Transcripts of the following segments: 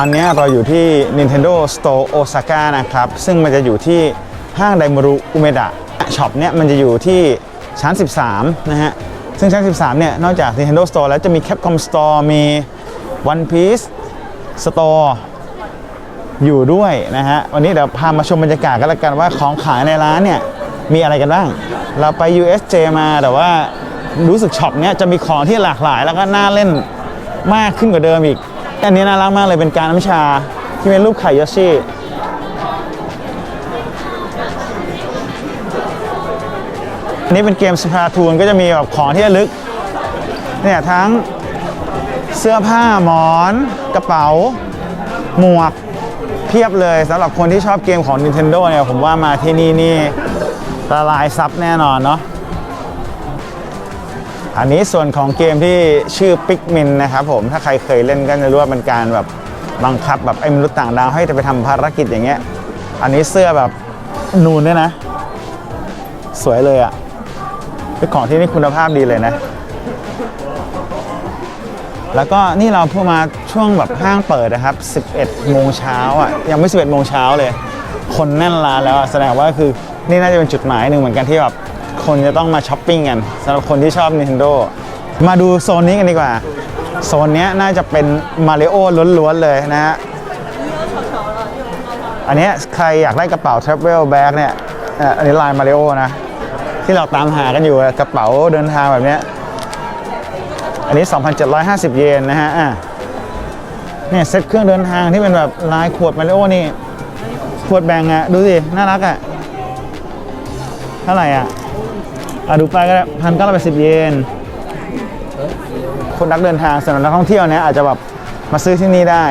อนนี้เราอยู่ที่ Nintendo Store Osaka นะครับ ซึ่งมันจะอยู่ที่ห้างไดมารุอุเมดะช็อปเนี่ยมันจะอยู่ที่ชั้น 13 นะฮะ ซึ่งชั้น 13 เนี่ย นอกจาก Nintendo Store แล้วจะมี Capcom Store มี One Piece Store อยู่ด้วยนะฮะ วันนี้เดี๋ยวพามาชมบรรยากาศกันล้วกันว่าของขายในร้านเนี่ย มีอะไรกันบ้าง เราไป USJ มาแต่ว่ารู้สึกช็อปเนี้ยจะมีของที่หลากหลายแล้วก็น่าเล่นมากขึ้นกว่าเดิมอีก อันนี้น่ารักมากเลยเป็นการน้ำชาที่เป็นรูปไข่ยอชิอันนี้เป็นเกมสปาทูนก็จะมีแบบของที่ระลึกเนี่ยทั้งเสื้อผ้าหมอนกระเป๋า หมวกเพียบเลยสำหรับคนที่ชอบเกมของ Nintendo เนี่ยผมว่ามาที่นี่นี่ละลายซับแน่นอนเนาะ อันนี้ส่วนของเกมที่ชื่อ Pikmin นะครับผมถ้าใครเคยเล่นก็จะรู้ว่าเป็นการแบบบังคับแบบไอ้มนุษย์ต่างดาวให้ไปทำภารกิจอย่างเงี้ย อันนี้เสื้อแบบนูนด้วยนะ สวยเลยอะเป็นของที่นี่คุณภาพดีเลยนะ แล้วก็นี่เราเพิ่งมาช่วงแบบห้างเปิดนะครับ 11 โมงเช้าอะยังไม่ 11 โมงเช้าเลย คนแน่นร้านแล้วแสดงว่าคือนี่น่าจะเป็นจุดหมายหนึ่งเหมือนกันที่แบบ คนจะต้องมาช้อปปิ้งกันสำหรับคนที่ชอบ Nintendo มาดูโซนนี้กันดีกว่า โซนนี้น่าจะเป็นมาริโอล้วนๆเลยนะฮะอันนี้ใครอยากได้กระเป๋า Travel Bag เนี่ยอันนี้ลายมาริโอนะ ที่เราตามหากันอยู่กระเป๋าเดินทางแบบนี้ อันนี้ 2,750 เยนนะฮะอะเนี่ยเซ็ตเครื่องเดินทางที่เป็นแบบลายขวดมาริโอนี่ ขวดแบ่งอะดูสิ น่ารักอะเท่าไหร่อะ อะดูไปก็ได้พันเก้าร้อยแปดสิบเยนคนนักเดินทางสำหรับนักท่องเที่ยวเนี่ยอาจจะแบบมาซื้อที่นี่ได้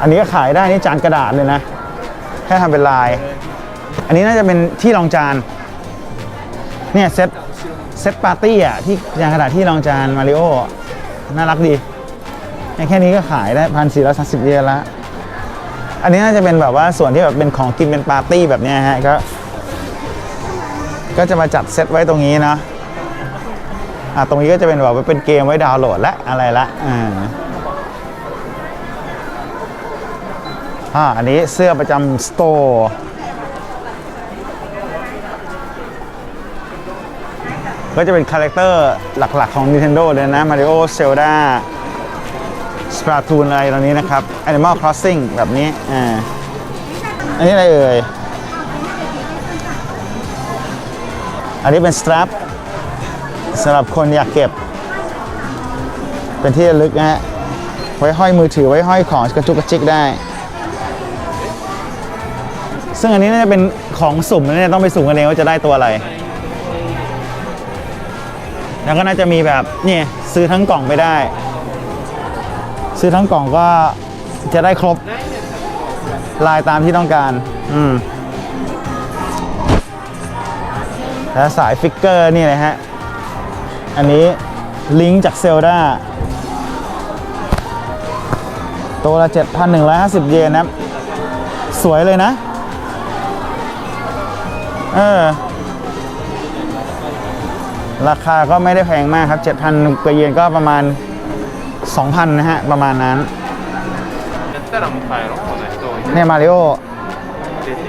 อันนี้ก็ขายได้นี่จานกระดาษเลยนะ แค่ทำเป็นลาย อันนี้น่าจะเป็นที่รองจาน เนี่ยเซตเซตปาร์ตี้อะที่ยางกระดาษที่รองจานมาริโอ น่ารักดี แค่นี้ก็ขายได้พันสี่ร้อยสาสิบเยนละ อันนี้น่าจะเป็นแบบว่าส่วนที่แบบเป็นของกินเป็นปาร์ตี้แบบนี้ฮะก็ก็จะมาจัดเซตไว้ตรงนี้เนาะอะตรงนี้ก็จะเป็นแบบว่าเป็นเกมไว้ดาวน์โหลดและอะไรละอ่าอ่าอันนี้เสื้อประจำสโตร์ก็จะเป็นคาแรคเตอร์หลักๆของ Nintendo เลยนะ Mario Zelda Splatoon อะไรตรงนี้นะครับ Animal Crossing แบบนี้อ่าอันนี้อะไรเอ่ย อันนี้เป็น strap สำหรับคนอยากเก็บ เป็นที่ระลึกนะฮะ ไว้ห้อยมือถือไว้ห้อยของกระจุกกระจิกได้ ซึ่งอันนี้น่าจะเป็นของสุ่มนะเนี่ยต้องไปสุ่มกันเองว่าจะได้ตัวอะไร แล้วก็น่าจะมีแบบนี่ซื้อทั้งกล่องไปได้ ซื้อทั้งกล่องก็จะได้ครบลายตามที่ต้องการ อืม แล้วสายฟิกเกอร์นี่เลยฮะ อันนี้ลิงก์จากเซลดาตัวละ 7,150 เยนนะครับสวยเลยนะ เออ ราคาก็ไม่ได้แพงมากครับ 7,000กว่าเยนก็ประมาณ 2,000 นะฮะ ประมาณนั้น やったらもう帰ろうこの人を เนี่ยมาริโอ 出て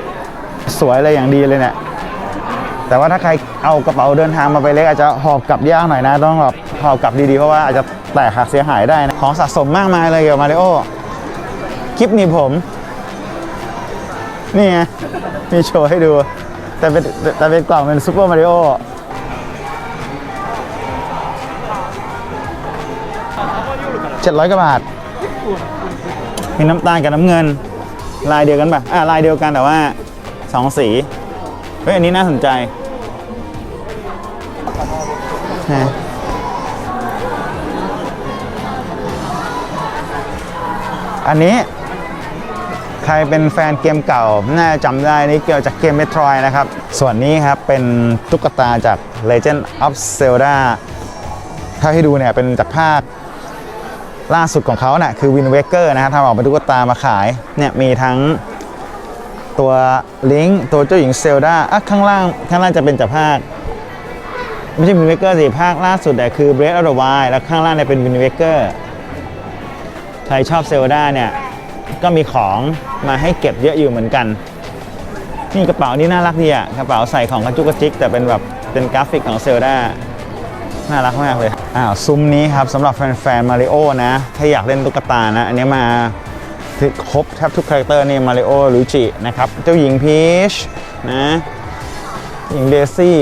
สวยเลยอย่างดีเลยเนี่ย แต่ว่าถ้าใครเอากระเป๋าเดินทางมาไปเล็กอาจจะหอบกลับยากหน่อยนะ ต้องแบบหอบกลับดีๆ เพราะว่าอาจจะแตกหักเสียหายได้นะ ของสะสมมากมายเลยเกี่ยวกับมาริโอ คลิปหนี้ผม นี่ไง มีโชว์ให้ดู แต่เป็นแต่เป็นกล่องเป็นซูเปอร์มาริโอ 700กว่าบาท มีน้ำตาลกับน้ำเงิน ลายเดียวกันป่ะ อ่าลายเดียวกันแต่ว่าสองสี เฮ้ย อันนี้น่าสนใจนะอันนี้ใครเป็นแฟนเกมเก่า น่าจำได้นี่เกี่ยวจากเกม Metroid นะครับ ส่วนนี้ครับเป็นตุ๊กตาจาก Legend of Zelda ถ้าให้ดูเนี่ยเป็นจากภาค ล่าสุดของเขาเนี่ยคือ Wind Waker นะครับทำออกเป็นตุ๊กตามาขายเนี่ยมีทั้งตัวลิงตัวเจ้าหญิงเซลดาอะข้างล่างข้างล่างจะเป็นจากภาคไม่ใช่วินเวเกอร์สิภาคล่าสุดแต่คือ Breath of the Wild แล้วข้างล่างเนี่ยเป็นวินเวเกอร์ใครชอบเซลดาเนี่ยก็มีของมาให้เก็บเยอะอยู่เหมือนกันนี่กระเป๋านี่น่ารักดีอะกระเป๋าใส่ของกระจุกกระจิกแต่เป็นแบบเป็นกราฟิกของเซลดา น่ารักมากเลยอ้าวซุ้มนี้ครับสำหรับแฟนๆมาริโอนะ ถ้าอยากเล่นตุ๊กตานะ อันนี้มาครบแทบทุกคาแรคเตอร์นี่มาริโอลูจินะครับ เจ้าหญิงพีชนะหญิงเดซี่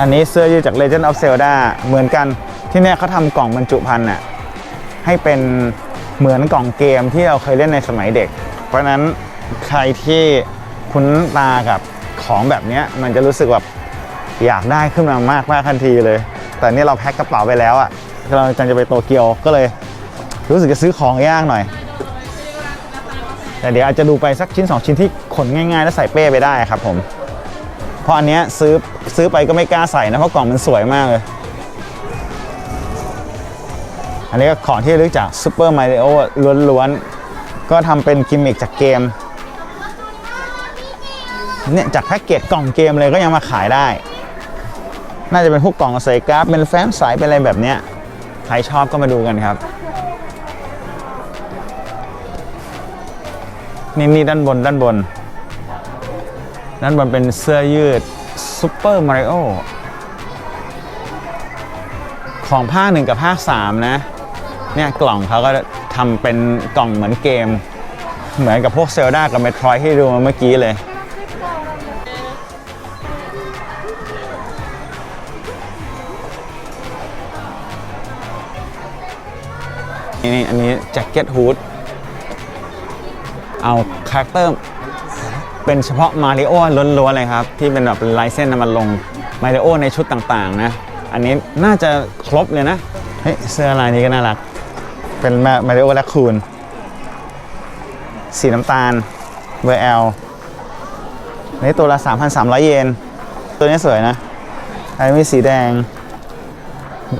อันนี้เสื้อยืดจาก Legend of Zelda เหมือนกันที่เนี่ยเขาทำกล่องบรรจุภัณฑ์น่ะให้เป็นเหมือนกล่องเกมที่เราเคยเล่นในสมัยเด็ก เพราะนั้นใครที่คุ้นตากับของแบบนี้มันจะรู้สึกแบบ อยากได้ขึ้นมามากมากทันทีเลย แต่นี่เราแพ็คกระเป๋าไปแล้วอะ่ะเราจังจะไปโตเกียวก็เลย รู้สึกจะซื้อของยากหน่อย แต่เดี๋ยวอาจจะดูไปสักชิ้น 2 ชิ้นที่ขนง่ายๆ แล้วใส่เป้ไปได้ครับผมเพราะอันเนี้ยซื้อซื้อไปก็ไม่กล้าใส่นะเพราะกล่องมันสวยมากเลย อันนี้ก็ของที่ระลึกจากซูเปอร์มาริโอล้วนๆ ก็ทำเป็นกิมมิคจากเกมเนี่ยจากแพ็กเกจกล่องเกมเลยก็ยังมาขายได้ น่าจะเป็นพวกกล่องใส่กราฟเป็นแฟ้มใสเป็นอะไรแบบเนี้ยใครชอบก็มาดูกันครับนี่นี่ด้านบนด้านบน ด้านบนเป็นเสื้อยืดซูเปอร์มาริโอของภาคหนึ่งกับภาค3นะเนี่ยกล่องเขาก็ทำเป็นกล่องเหมือนเกม เหมือนกับพวกเซลดากับเมโทรยที่ดูมาเมื่อกี้เลย นี่อันนี้แจ็คเก็ตฮูดเอาคาแรคเตอร์เป็นเฉพาะมาริโอล้วนๆเลยครับ ที่เป็นแบบลายเส้นนำมาลงมาริโอในชุดต่างๆนะ อันนี้น่าจะครบเลยนะ เฮ้ย เสื้อลายนี้ก็น่ารัก เป็นมาริโอและคูนสีน้ำตาลเบอร์ L นี่ตัวละ 3,300 เยน ตัวนี้สวยนะอันนี้มีสีแดง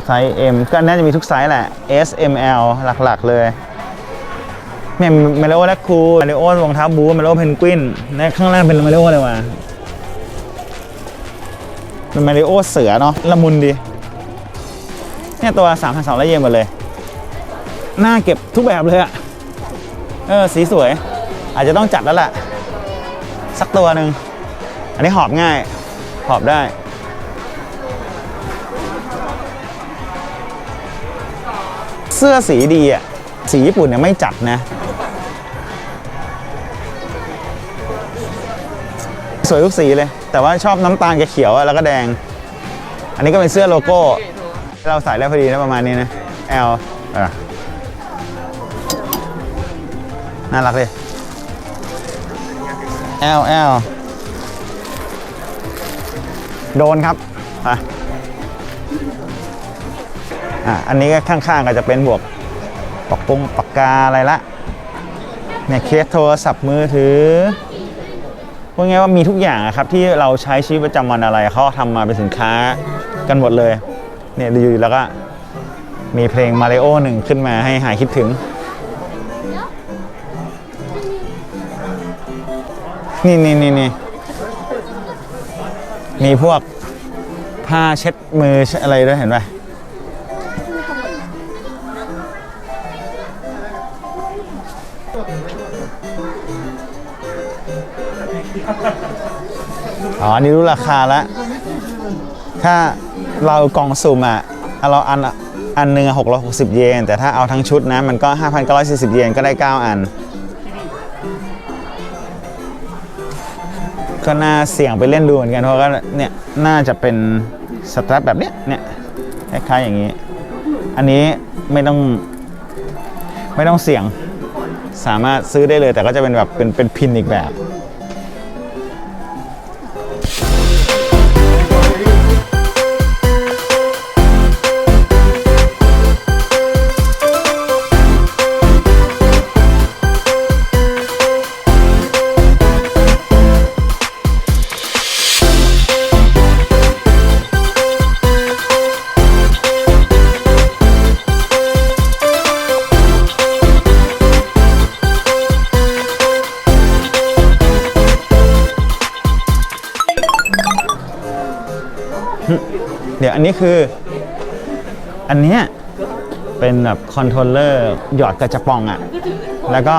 ไซส์ M ก็น่าจะมีทุกไซส์แหละ S M L หลักๆเลยเนี่มาริโอแลคคูมาริโอรองเท้าบูมาริโอเพนกวินในข้างล่างเป็นมาริโอเลยว่ะเป็นมาริโอเสือเนาะละมุนดีเนี่ยตัว3,200เยนหมดเลยหน้าเก็บทุกแบบเลยอะเออสีสวย อาจจะต้องจัดแล้วแหละสักตัวหนึ่งอันนี้หอบง่าย หอบได้ สื้อสีดีอะ สีญี่ปุ่นเนี่ยไม่จัดนะ สวยทุกสีเลย แต่ว่าชอบน้ำตาลกับเขียวอะแล้วก็แดง อันนี้ก็เป็นเสื้อโลโก้ เราใส่ได้พอดีนะประมาณนี้นะ L อะน่ารักเลย L L โดนครับอะ อะอันนี้ก็ข้างๆก็จะเป็นบวกปากปงปากกาอะไรละเนี่ยเคสโทรศัพท์มือถือพูดง่ายว่ามีทุกอย่างครับที่เราใช้ชีวิตประจำวันอะไรเขาทำมาเป็นสินค้ากันหมดเลยเนี่ยดูอยู่แล้วก็มีเพลงมาริโอหนึ่งขึ้นมาให้หายคิดถึง นี่นี่นี่นี่มีพวกผ้าเช็ดมืออะไรด้วยเห็นไหม อ๋ออันนี้รู้ราคาแล้วถ้าเรากล่องสุ่มอะเราอันอันหนึ่งหกร้อยหกสิบเยน แต่ถ้าเอาทั้งชุดนะ มันก็5,940เก้าร้อยสี่สิบเยนก็ได้9อัน ก็น่าเสี่ยงไปเล่นดูเหมือนกันเพราะว่าเนี่ยน่าจะเป็นสตรัปแบบเนี้ยเนี่ยคล้ายๆอย่างนี้ อันนี้ไม่ต้องไม่ต้องเสี่ยงสามารถซื้อได้เลยแต่ก็จะเป็นแบบเป็นเป็นพินอีกแบบ เดี๋ยวอันนี้คือ อันเนี้ยเป็นแบบคอนโทรลเลอร์หยอดกระจปองอะ่ะ แล้วก็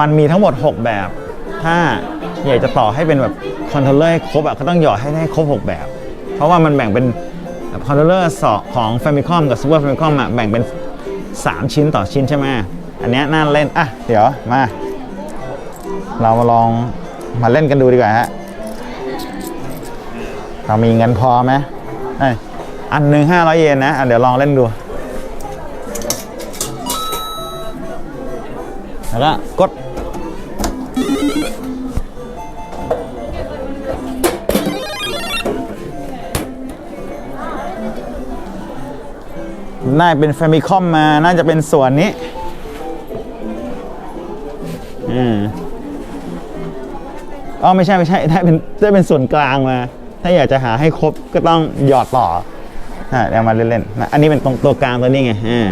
มันมีทั้งหมด 6 แบบ ถ้าอยากจะต่อให้เป็นแบบคอนโทรลเลอร์ให้ครบอะ่ะก็ต้องหยอดให้ได้ครบ 6 แบบ เพราะว่ามันแบ่งเป็นคอนโทรลเลอร์สอของ Famicom กับ Super Famicom อะแบ่งเป็น 3 ชิ้นต่อชิ้นใช่ไหมอันเนี้ยน่าเล่น อะ เดี๋ยวมา เรามาลองมาเล่นกันดูดีกว่าฮะเรามีเงินพอไหมเอ้ อันหนึ่งห้าร้อยเยนนะอะเดี๋ยวลองเล่นดู แล้วก็กดน่าเป็นแฟมิคอมมา น่าจะเป็นส่วนนี้ อืมอ๋อไม่ใช่ไม่ใช่ได้เป็นได้เป็นส่วนกลางมา ถ้าอยากจะหาให้ครบก็ต้องหยอดต่อ เดี๋ยวมาเล่นๆนะอันนี้เป็นตรงตัวกลางตัวนี้ไงอ่า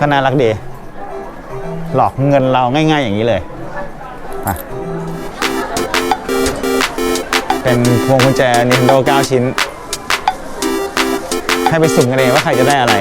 ก็น่ารักดี หลอกเงินเราง่ายๆอย่างนี้เลย เป็นพวงกุญแจ Nintendo 9 ชิ้น ให้ไปสุ่มกันเองว่าใครจะได้อะไร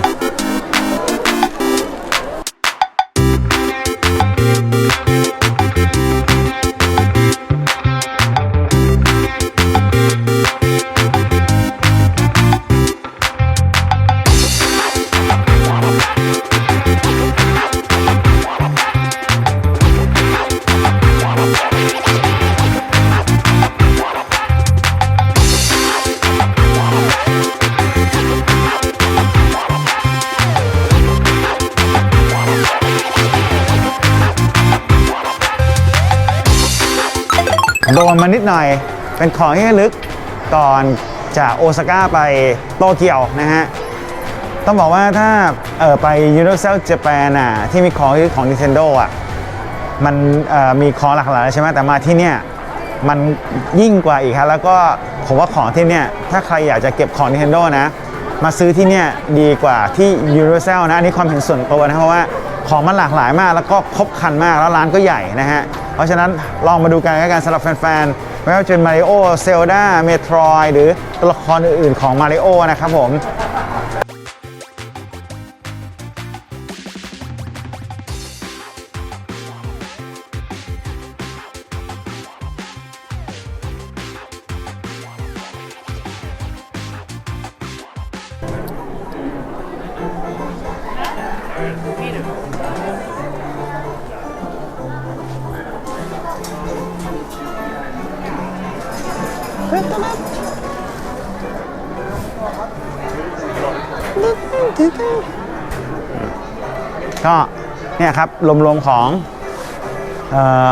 เป็นของที่ระลึกก่อนจากโอซาก้าไปโตเกียวนะฮะ ต้องบอกว่าถ้าเออไป Universal Japan อะที่มีของของ Nintendo อะมันมีของหลากหลายใช่ไหมแต่มาที่เนี่ยมันยิ่งกว่าอีกครับแล้วก็ผมว่าของที่เนี่ยถ้าใครอยากจะเก็บของ Nintendo นะ มาซื้อที่เนี่ยดีกว่าที่ Universal นะ อันนี้ความเห็นส่วนตัวนะ เพราะว่าของมันหลากหลายมากแล้วก็ครบครันมากแล้วร้านก็ใหญ่นะฮะ เพราะฉะนั้นลองมาดูกันกันสำหรับแฟนๆ ไม่ว่าจะเป็นมาริโอเซลดาเมโทรยหรือตัวละครอื่นๆของมาริโอนะครับผม ก็เนี่ยครับรวมๆของเอ่อ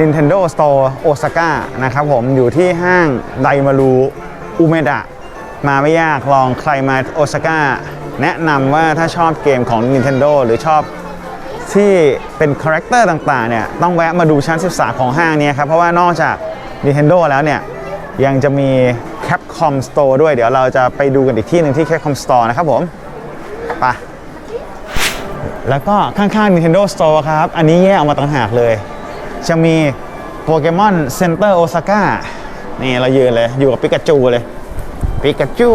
Nintendo Store Osaka นะครับผมอยู่ที่ห้างไดมารูอุเมดะมาไม่ยากลองใครมาโอซาก้าแนะนำว่าถ้าชอบเกมของ Nintendo หรือชอบที่เป็นคาแรคเตอร์ต่างๆเนี่ยต้องแวะมาดูชั้น13ของห้างนี้ครับ เพราะว่านอกจาก Nintendo แล้วเนี่ย ยังจะมี Capcom Store ด้วยเดี๋ยวเราจะไปดูกันอีกที่หนึ่งที่ Capcom Store นะครับผมไปแล้วก็ข้างๆ Nintendo Store ครับ อันนี้แยกออกมาต่างหากเลย จะมีโปเกมอนเซ็นเตอร์โอซาก้านี่เรายืนเลย อยู่กับปิกาจูเลยปิกาจู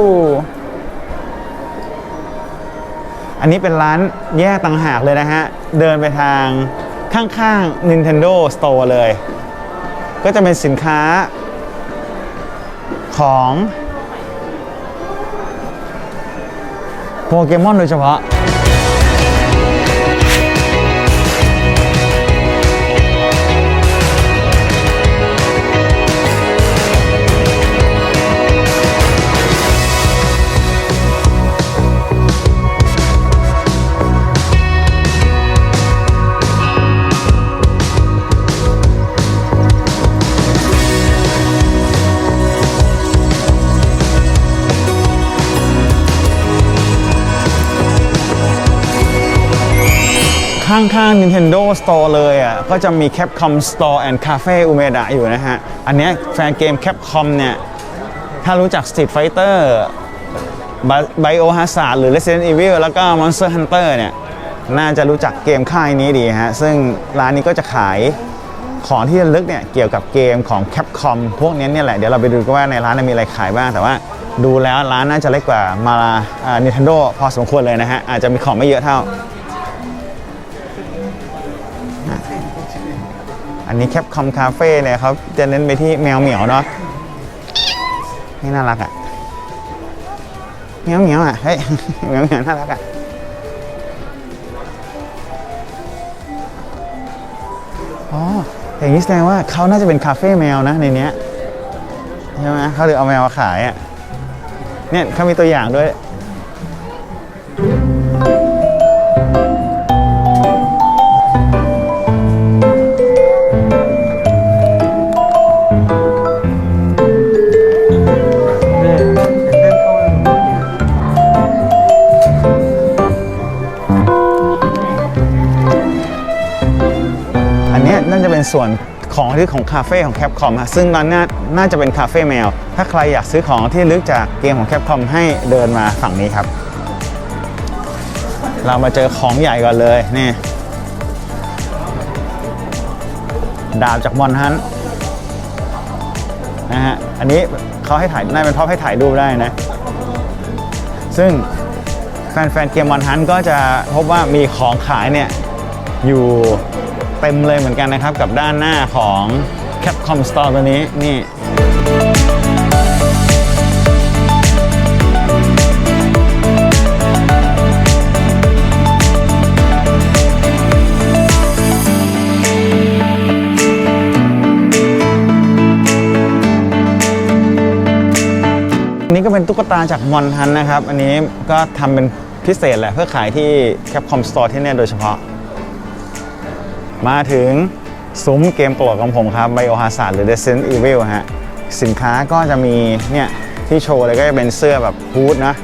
อันนี้เป็นร้านแยกต่างหากเลยนะฮะ เดินไปทางข้างๆ Nintendo Store เลย ก็จะเป็นสินค้า ของโปเกมอนโดยเฉพาะ ข้างๆ Nintendo Store เลยอะก็จะมี Capcom Store and Cafe Umeda อยู่นะฮะ อันนี้แฟนเกม Capcom เนี่ย ถ้ารู้จัก Street Fighter Biohazard หรือ Resident Evil แล้วก็ Monster Hunter เนี่ย น่าจะรู้จักเกมค่ายนี้ดีฮะ ซึ่งร้านนี้ก็จะขายของที่ระลึกเนี่ย เกี่ยวกับเกมของ Capcom พวกนี้เนี่ยแหละ เดี๋ยวเราไปดูกันว่าในร้านมีอะไรขายบ้างแต่ว่าดูแล้วร้านน่าจะเล็กกว่ามา Nintendo พอสมควรเลยนะฮะ อาจจะมีของไม่เยอะเท่า อันนี้ Capcom Cafe เนี่ยเขาจะเน้นไปที่แมวเหมียวเนาะนี่น่ารักอะแมวเหมียวอะเฮ้ยแมวเหมียวน่ารักอะอ๋ออย่างนี้แสดงว่าเขาน่าจะเป็นคาเฟ่แมวนะในเนี้ยใช่ไหมเขาเลยเอาแมวมาขายอะเนี่ยเขามีตัวอย่างด้วย ส่วนของที่ของคาเฟ่ของแคปคอมซึ่งตอนน่าน่าจะเป็นคาเฟ่แมว ถ้าใครอยากซื้อของที่ลึกจากเกมของแคปคอมให้เดินมาฝั่งนี้ครับ เรามาเจอของใหญ่ก่อนเลยนี่ดาบจากมอนฮันนะฮะอันนี้เขาให้ถ่ายน่าเป็นเพราะให้ถ่ายรูปได้นะ ซึ่งแฟนๆเกมมอนฮันก็จะพบว่ามีของขายเนี่ยอยู่ เต็มเลยเหมือนกันนะครับ กับด้านหน้าของ Capcom Store ตัวนี้นี่นนี้ก็เป็นตุ๊กตาจากมอนทันนะครับ อันนี้ก็ทำเป็นพิเศษแหละเพื่อขายที่ Capcom Store ที่นี่โดยเฉพาะ มาถึงซุ้มเกมโปรดของผมครับ Biohazard หรือ Resident Evil ฮะ สินค้าก็จะมีเนี่ย ที่โชว์เลยก็จะเป็นเสื้อแบบฮูดนะ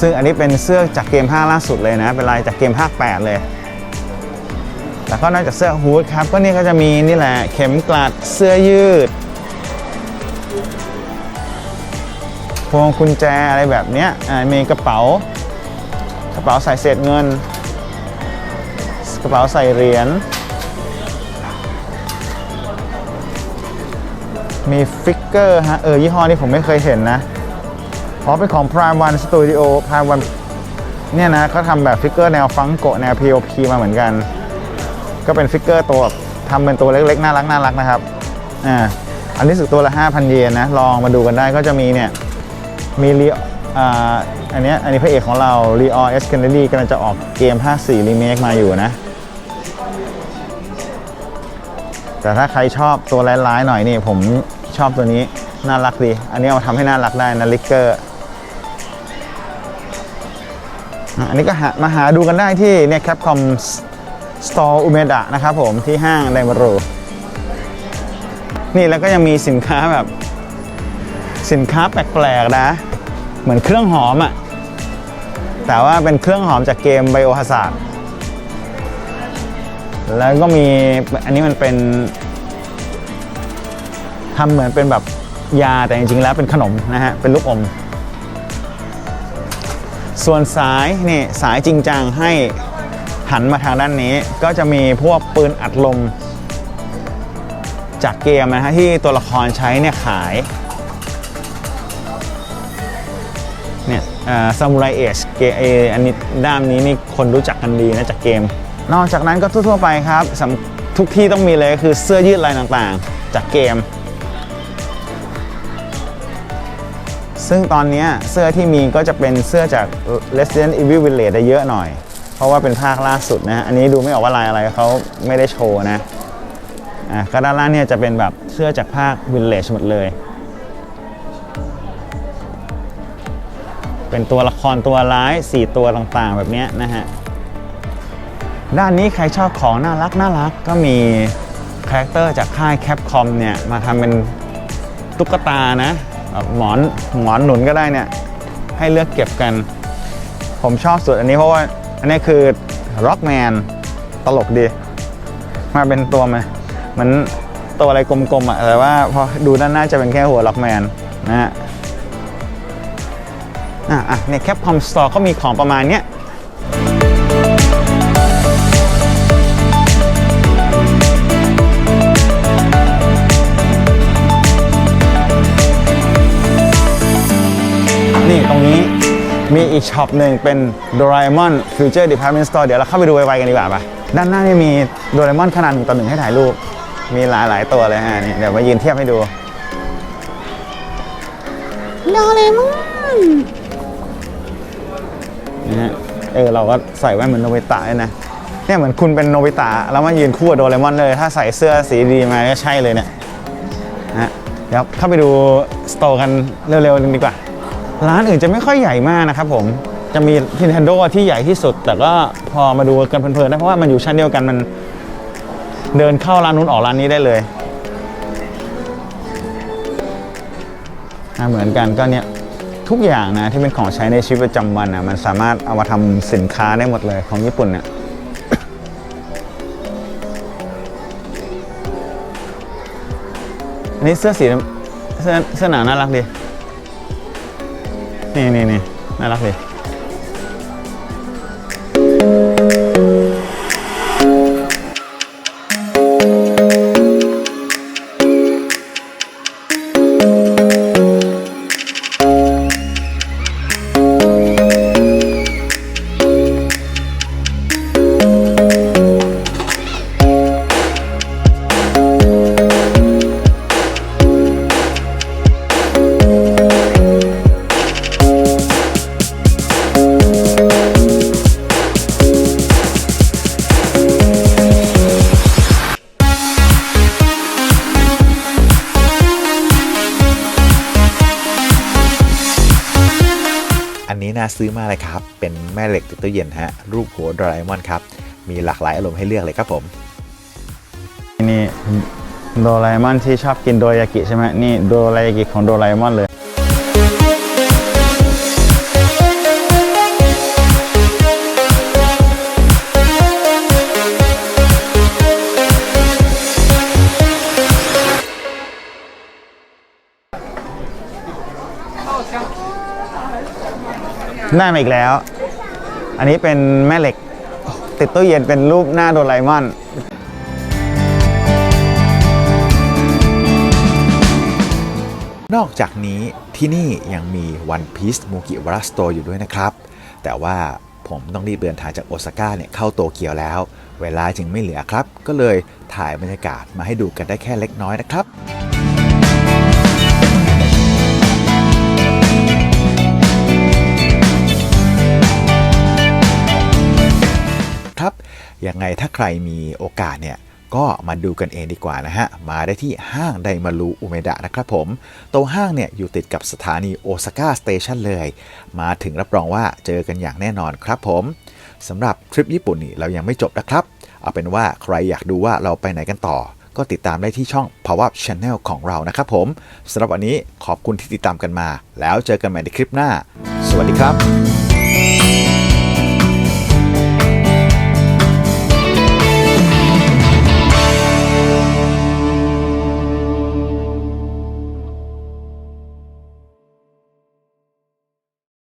ซึ่งอันนี้เป็นเสื้อจากเกมภาคล่าสุดเลยนะ เป็นลายจากเกมภาค 8 เลยแล้วก็นอกจากเสื้อฮูดครับ ก็นี่ก็จะมีนี่แหละเข็มกลัดเสื้อยืด พวงกุญแจอะไรแบบเนี้ยมีกระเป๋ากระเป๋าใส่เศษเงิน กระเป๋าใส่เหรียญ มีฟิกเกอร์ฮะ เออ ยี่ห้อนี้ผมไม่เคยเห็นนะ อ๋อ เป็นของ Prime One Studio Prime One เนี่ยนะเขาทำแบบฟิกเกอร์แนวฟังโกะแนว POP มาเหมือนกัน ก็เป็นฟิกเกอร์ตัวทำเป็นตัวเล็กๆ น่ารักน่ารักนะครับ อ่า อันนี้สึกตัวละ 5,000 เยนนะ ลองมาดูกันได้ก็จะมีเนี่ย มีรีอันนี้อันนี้พระเอกของเรา r e o S Kennedy กำลังจะออกเกมภาค4รีเมคมาอยู่นะ แต่ถ้าใครชอบตัวร้ายๆหน่อยนี่ผมชอบตัวนี้น่ารักดี อันนี้เอาทำให้น่ารักได้นะลิกเกอร์อันนี้ก็มาหาดูกันได้ที่เนี่ย Capcom Store Umeda นะครับผมที่ห้างไดมารูนี่แล้วก็ยังมีสินค้าแบบ สินค้าแปลกๆนะ เหมือนเครื่องหอมอะ่ะแต่ว่าเป็นเครื่องหอมจากเกม Biohazard แล้วก็มีอันนี้มันเป็นทำเหมือนเป็นแบบยาแต่จริงๆแล้วเป็นขนมนะฮะ เป็นลูกอม ส่วนสายนี่สายจริงจังให้หันมาทางด้านนี้ ก็จะมีพวกปืนอัดลม จากเกมนะฮะที่ตัวละครใช้เนี่ยขายเนี่ยซามูไรเอชเกเออันนี้ด้ามนี้นี่คนรู้จักกันดีนะจากเกม นอกจากนั้นก็ทั่วๆไปครับสำทุกที่ต้องมีเลยคือเสื้อยืดลายต่างๆ จากเกม ซึ่งตอนนี้เสื้อที่มีก็จะเป็นเสื้อจาก Resident Evil Village ได้เยอะหน่อย เพราะว่าเป็นภาคล่าสุดนะฮะอันนี้ดูไม่ออกว่าลายอะไรเขาไม่ได้โชว์นะอะก็ด้านล่างเนี่ยจะเป็นแบบเสื้อจากภาค Village หมดเลย เป็นตัวละครตัวร้าย 4 ตัวต่างๆแบบนี้นะฮะ ด้านนี้ใครชอบของน่ารักน่ารักก็มีคาแรคเตอร์จากค่าย Capcom เนี่ยมาทำเป็นตุ๊กตานะแบบหมอนหมอนหนุนก็ได้เนี่ยให้เลือกเก็บกัน ผมชอบสุดอันนี้เพราะว่า อันนี้คือ Rockman ตลกดี มาเป็นตัวมาเหมือนตัวอะไรกลมๆอะแต่ว่าพอดูด้านหน้าจะเป็นแค่หัว Rockman นะฮะอะอะเนี่ยแคปคอมสตอร์เขามีของประมาณเนี้ย นี้มีอีกช็อปหนึ่งเป็น Doraemon Future Department Store เดี๋ยวเราเข้าไปดูไวๆกันดีกว่าปะด้านหน้านี่มีโดเรมอนขนาดหนึ่งต่อหนึ่งให้ถ่ายรูป มีหลายๆตัวเลยฮะนี่เดี๋ยวมายืนเทียบให้ดูโดเรมอนนะฮะเออเราก็ใส่แว่นเหมือนโนบิตะเลยนะเนี่ยเหมือนคุณเป็นโนบิตะแล้วมายืนคู่กับโดเรมอนเลย ถ้าใส่เสื้อสีดีมาก็ใช่เลยเนี่ยนะฮะเดี๋ยวเข้าไปดูสโตร์กันเร็วๆนึงดีกว่า ร้านอื่นจะไม่ค่อยใหญ่มากนะครับผมจะมี Nintendo ที่ใหญ่ที่สุด แต่ก็พอมาดูกันเพลินๆนะเพราะว่ามันอยู่ชั้นเดียวกันมันเดินเข้าร้านนู้นออกร้านนี้ได้เลยเหมือนกันก็เนี่ยทุกอย่างนะที่เป็นของใช้ในชีวิตประจำวันนะมันสามารถเอามาทำสินค้าได้หมดเลยของญี่ปุ่นเนี่ยอันนี้เสื้อสีเสื้อเสื้อหนาน่ารักดี นี่นี่นี่น่ารักเลย เป็นแม่เหล็กติดตู้เย็นฮะรูปหัวโดราเอมอนครับ มีหลากหลายอารมณ์ให้เลือกเลยครับผม นี่โดราเอมอนที่ชอบกินโดยากิใช่ไหมนี่โดรายากิของโดราเอมอนเลยได้มาอีกแล้ว อันนี้เป็นแม่เหล็ก ติดตู้เย็นเป็นรูปหน้าโดราเอมอนนอกจากนี้ที่นี่ยังมี One Piece m u k i w a r a Store อยู่ด้วยนะครับ แต่ว่าผมต้องรีบเดินทางจากโอซาก้าเนี่ยเข้าโตเกียวแล้ว เวลาจึงไม่เหลือครับ ก็เลยถ่ายบรรยากาศมาให้ดูกันได้แค่เล็กน้อยนะครับ ยังไงถ้าใครมีโอกาสเนี่ยก็มาดูกันเองดีกว่านะฮะ มาได้ที่ห้างไดมารุอุเมดะนะครับผมโตวห้างเนี่ยอยู่ติดกับสถานีโอซาก้าสเตชันเลย มาถึงรับรองว่าเจอกันอย่างแน่นอนครับผมสำหรับทริปญี่ปุ่นนี่เรายังไม่จบนะครับ เอาเป็นว่าใครอยากดูว่าเราไปไหนกันต่อ ก็ติดตามได้ที่ช่อง Power Up Channel ของเรานะครับผมสำหรับวันนี้ขอบคุณที่ติดตามกันมา แล้วเจอกันใหม่ในคลิปหน้า สวัสดีครับ